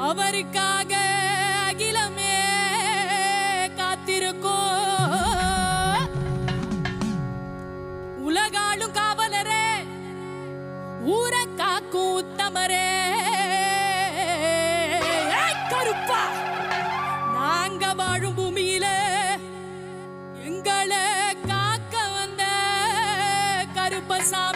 அவருக்காக அகிலமே காத்திருக்கோ உலகாலும் காவலரே ஊரை காக்கும் உத்தமரே. கருப்பா! நாங்க வாழும் பூமியில எங்களை காக்க வந்த கருப்பசாமி.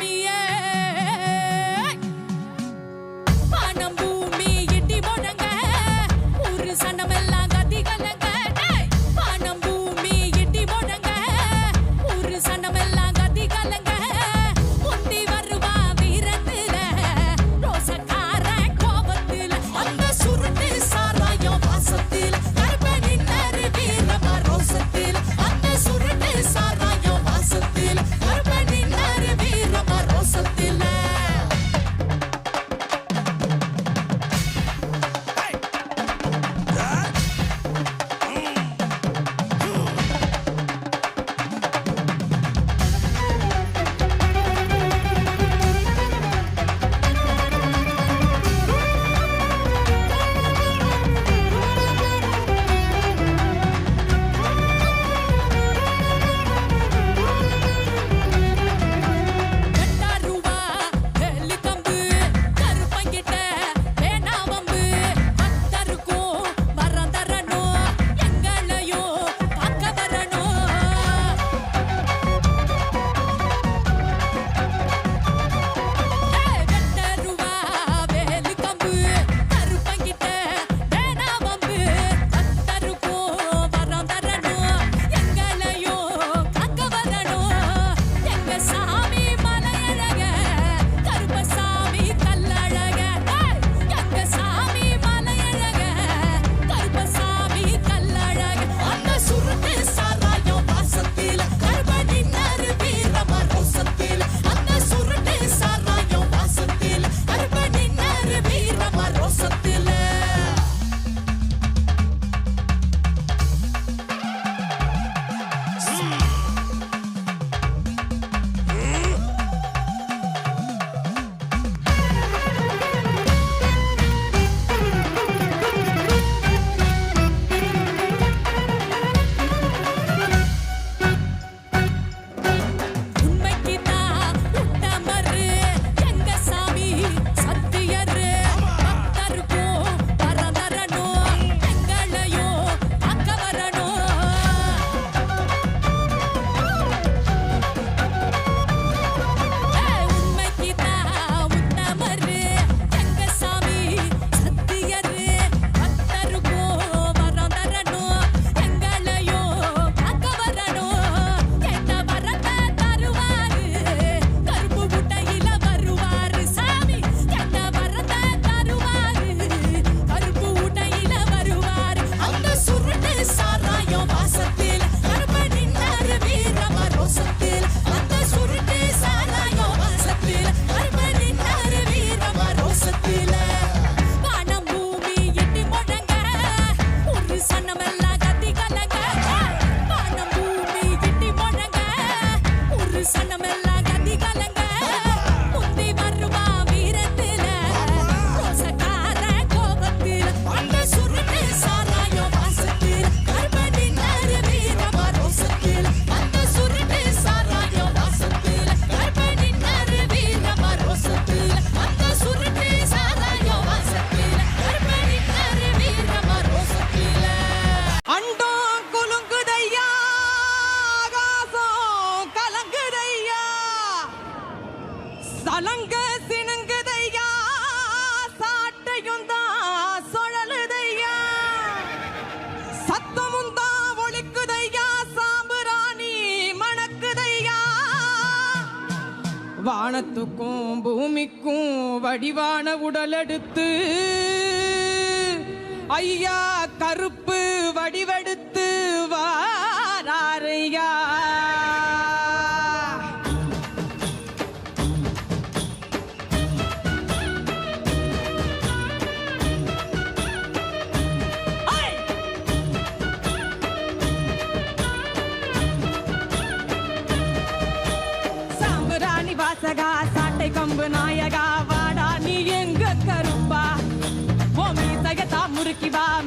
வானத்துக்கும் பூமிக்கும் வடிவான உடலெடுத்து ஐயா கருப்பு வடிவெடுத்து வாரையா kiva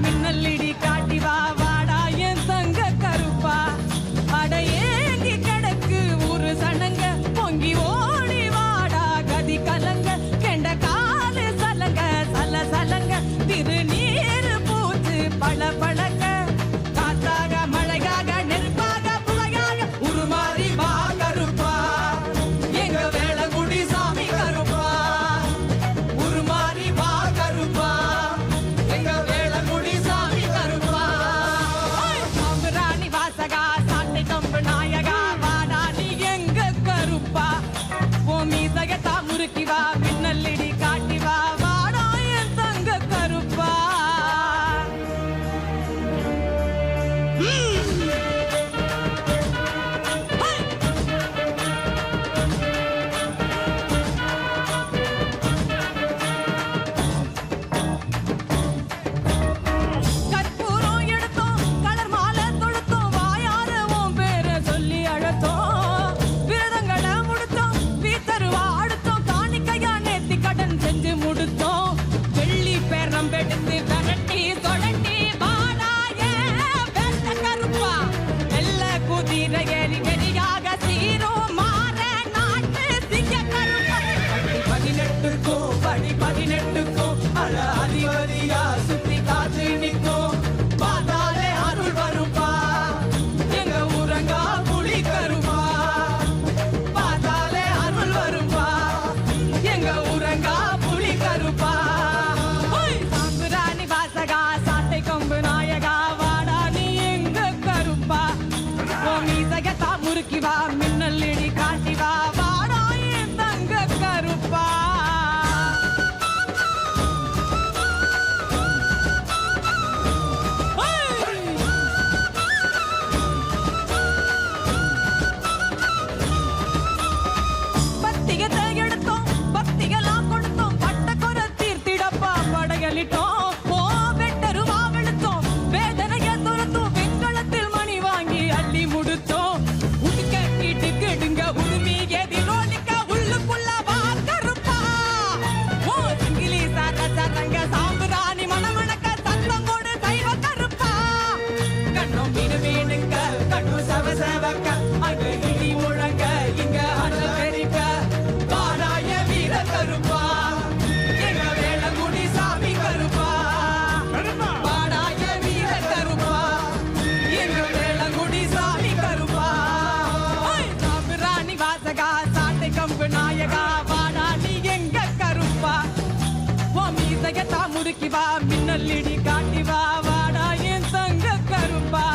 வா மின்னல் இடி காட்டி வா வாடா என் தங்க கரும்பா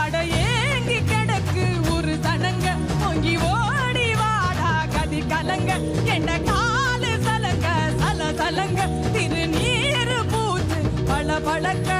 அட ஏங்கி கிடக்கு ஒரு தனங்க பொங்கி ஓடி வாடா கதி கலங்க. என்ன காலு சலங்க சல சலங்க திருநீர் பூத்து பல பழக்க